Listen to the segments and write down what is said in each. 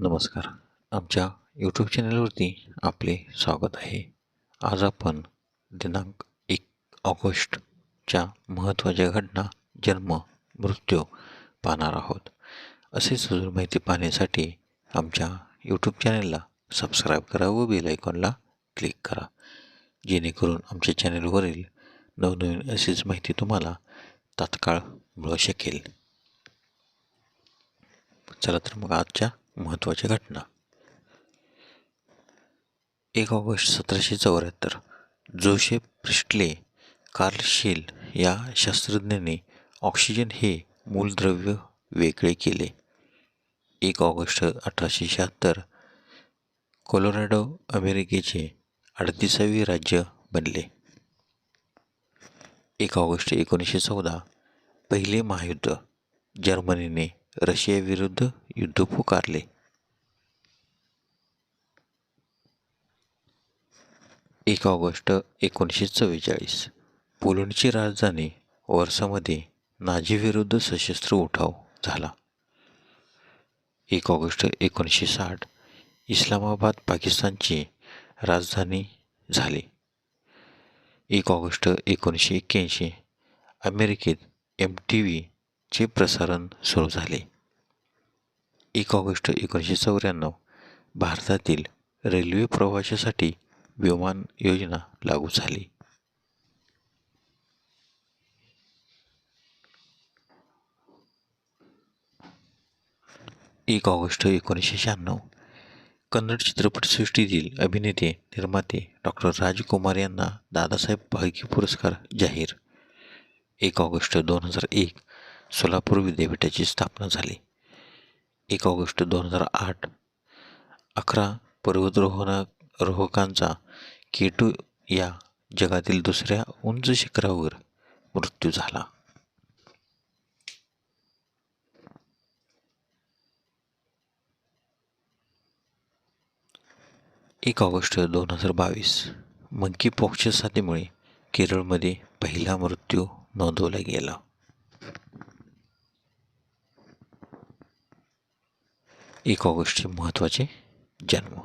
नमस्कार. आमच्या यूट्यूब चॅनलवरती आपले स्वागत आहे. आज आपण दिनांक एक ऑगस्टच्या महत्त्वाच्या घटना जन्म मृत्यू पाहणार आहोत. असेच अजून माहिती पाहण्यासाठी आमच्या यूट्यूब चॅनलला सबस्क्राईब करा व बेल आयकॉनला क्लिक करा. जेणेकरून आमच्या चॅनलवरील नवनवीन अशीच माहिती तुम्हाला तात्काळ मिळू शकेल. चला तर मग आजच्या महत्त्वाच्या घटना. एक ऑगस्ट सतराशे चौऱ्याहत्तर जोसेफ प्रिस्टले कार्ल शेल या शास्त्रज्ञाने ऑक्सिजन हे मूलद्रव्य वेगळे केले. एक ऑगस्ट अठराशे शहात्तर कोलोराडो अमेरिकेचे अडतीसावे राज्य बनले. एक ऑगस्ट एकोणीसशे चौदा पहिले महायुद्ध जर्मनीने रशियाविरुद्ध युद्ध पुकारले. एक ऑगस्ट एकोणीसशे चव्वेचाळीस पोलंडची राजधानी वर्षामध्ये नाझीविरुद्ध सशस्त्र उठाव झाला. एक ऑगस्ट एकोणीसशे साठ इस्लामाबाद पाकिस्तानची राजधानी झाली. एक ऑगस्ट एकोणीसशे एक्क्याऐंशी अमेरिकेत एम टी व्ही चे प्रसारण सुरू झाले. एक ऑगस्ट एकोणीसशे चौऱ्याण्णव भारतातील रेल्वे प्रवासासाठी विमान योजना लागू झाली. एक ऑगस्ट एकोणीसशे शहाण्णव कन्नड चित्रपटसृष्टीतील अभिनेते निर्माते डॉक्टर राजकुमार यांना दादासाहेब फाळके पुरस्कार जाहीर. एक ऑगस्ट दोन हजार एक सोलापूर विद्यापीठाची स्थापना झाली. एक ऑगस्ट दोन हजार आठ अकरा पर्वतरोहणा रोहकांचा केटू या जगातील दुसऱ्या उंच शिखरावर मृत्यू झाला. एक ऑगस्ट दोन हजार बावीस मंकी पॉक्सच्या साथीमुळे केरळमध्ये पहिला मृत्यू नोंदवला गेला. एक ऑगस्टचे महत्त्वाचे जन्म.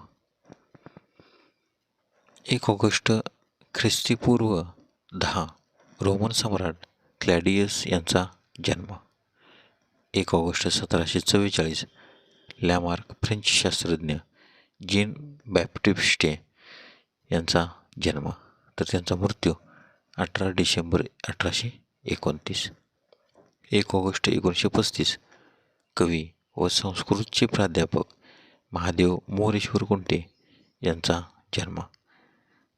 एक ऑगस्ट ख्रिस्तीपूर्व दहा रोमन सम्राट क्लॅडियस यांचा जन्म. एक ऑगस्ट सतराशे चव्वेचाळीस लॅमार्क फ्रेंच शास्त्रज्ञ जीन बॅप्टिस्टे यांचा जन्म. तर त्यांचा मृत्यू अठरा डिसेंबर अठराशे एकोणतीस. एक ऑगस्ट एकोणीसशे पस्तीस कवी व संस्कृतचे प्राध्यापक महादेव मोरेश्वर कुंटे यांचा जन्म.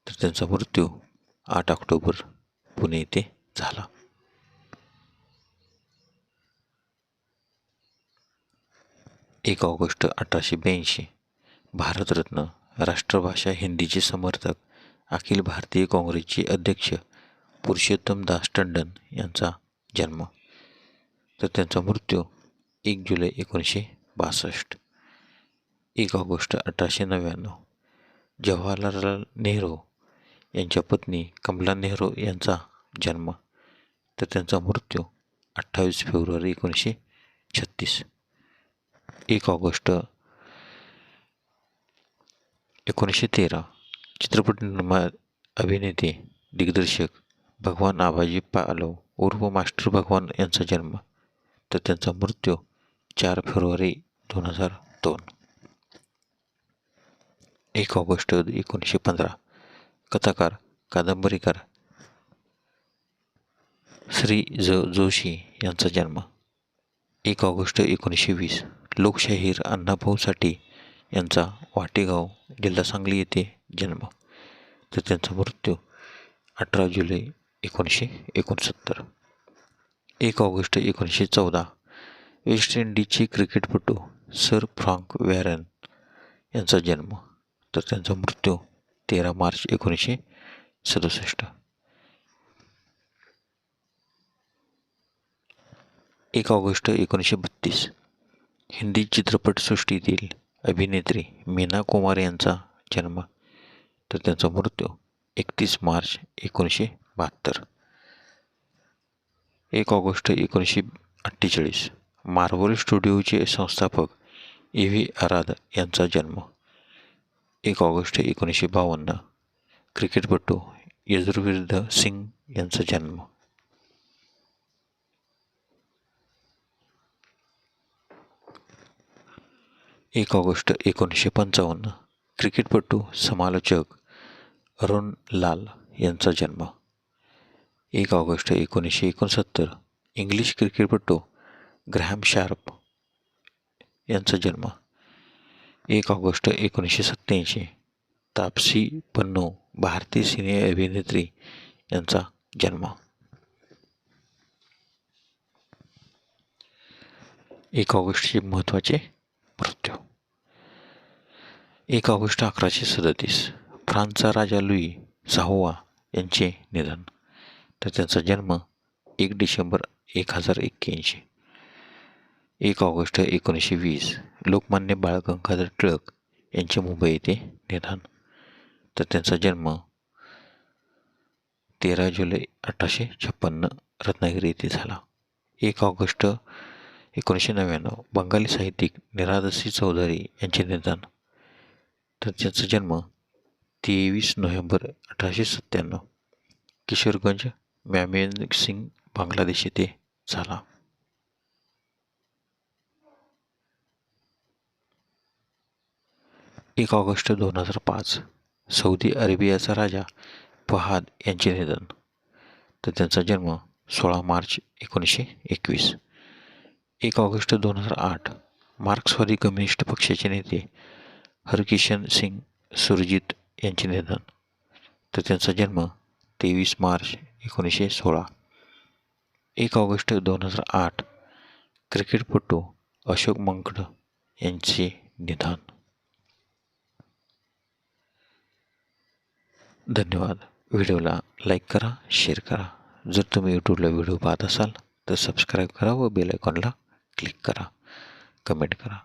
तर त्यांचा मृत्यू आठ ऑक्टोबर पुणे येथे झाला. एक ऑगस्ट अठराशे ब्याऐंशी भारतरत्न राष्ट्रभाषा हिंदीचे समर्थक अखिल भारतीय काँग्रेसचे अध्यक्ष पुरुषोत्तम दास टंडन यांचा जन्म. तर त्यांचा मृत्यू एक जुलै एकोणीसशे बासष्ट एक ऑगस्ट अठराशे नव्याण्णव. जवाहरलाल नेहरू यांच्या पत्नी कमला नेहरू यांचा जन्म तर त्यांचा मृत्यू अठ्ठावीस फेब्रुवारी एकोणीसशे छत्तीस. एक ऑगस्ट एकोणीसशे तेरा चित्रपट निर्मा अभिनेते दिग्दर्शक भगवान आबाजी पालव उर्फ मास्टर भगवान यांचा जन्म तर त्यांचा मृत्यू चार फेब्रुवारी दोन हजार दोन. एक ऑगस्ट एकोणीसशे पंधरा. कथाकार कादंबरीकार श्री ज जोशी यांचा जन्म. एक ऑगस्ट एकोणीसशे वीस. लोकशाहीर अण्णाभाऊ साठे यांचा वाटेगाव जिल्हा सांगली येथे जन्म. तर त्यांचा मृत्यू अठरा जुलै एकोणीसशे एकोणसत्तर. एक ऑगस्ट एकोणीसशे चौदा. वेस्ट इंडिजचे क्रिकेटपटू सर फ्रांक वॅरन यांचा जन्म तर त्यांचा मृत्यू तेरा मार्च एकोणीसशे सदुसष्ट. एक ऑगस्ट एकोणीसशे बत्तीस हिंदी चित्रपटसृष्टीतील अभिनेत्री मीना कुमार यांचा जन्म तर त्यांचा मृत्यू एकतीस मार्च एकोणीसशे बहात्तर. एक ऑगस्ट एकोणीसशे अठ्ठेचाळीस. मार्वल स्टुडिओचे संस्थापक ए व्ही आराध यांचा जन्म एक ऑगस्ट एकोणीसशे बावन्न. क्रिकेटपटू यजुर्विरुद्ध सिंग यांचा जन्म. एक ऑगस्ट एकोणीसशे पंचावन्न. क्रिकेटपटू समालोचक अरुण लाल यांचा जन्म. एक ऑगस्ट एकोणीसशे एकोणसत्तर. इंग्लिश क्रिकेटपटू ग्रॅम शार्प यांचा जन्म एक ऑगस्ट एकोणीसशे सत्त्याऐंशी. तापसी पन्नू भारतीय सिने अभिनेत्री यांचा जन्म. एक ऑगस्टचे महत्त्वाचे मृत्यू. एक ऑगस्ट अकराशे सदतीस. फ्रान्सचा राजा लुई सहावा यांचे निधन. तर त्यांचा जन्म एक डिसेंबर एक हजार एक्क्याऐंशी. एक ऑगस्ट एकोणीसशे वीस. लोकमान्य बाळ गंगाधर टिळक यांचे मुंबई येथे निधन. तर त्यांचा जन्म तेरा जुलै अठराशे छप्पन्न रत्नागिरी येथे झाला. एक ऑगस्ट एकोणीसशे नव्याण्णव बंगाली साहित्यिक निरादसी चौधरी यांचे निधन. तर त्यांचा जन्म तेवीस नोव्हेंबर अठराशे सत्त्याण्णव किशोरगंज मॅमेन सिंग बांगलादेश येथे झाला. एक ऑगस्ट दोन हजार पाच सौदी अरेबियाचा राजा फहाद यांचे निधन. तर त्यांचा जन्म सोळा मार्च एकोणीसशे एकवीस. एक ऑगस्ट दोन हजार आठ मार्क्सवादी कम्युनिस्ट पक्षाचे नेते हरकिशन सिंग सुरजित यांचे निधन. तर त्यांचा जन्म तेवीस मार्च एकोणीसशे सोळा. एक ऑगस्ट दोन हजार आठ क्रिकेटपटू अशोक मंकड यांचे निधन. धन्यवाद. व्हिडिओला लाईक करा शेअर करा. जर तुम्ही यूट्यूबला व्हिडिओ पाहत असाल तर सबस्क्राईब करा व बेल आयकॉनला क्लिक करा. कमेंट करा.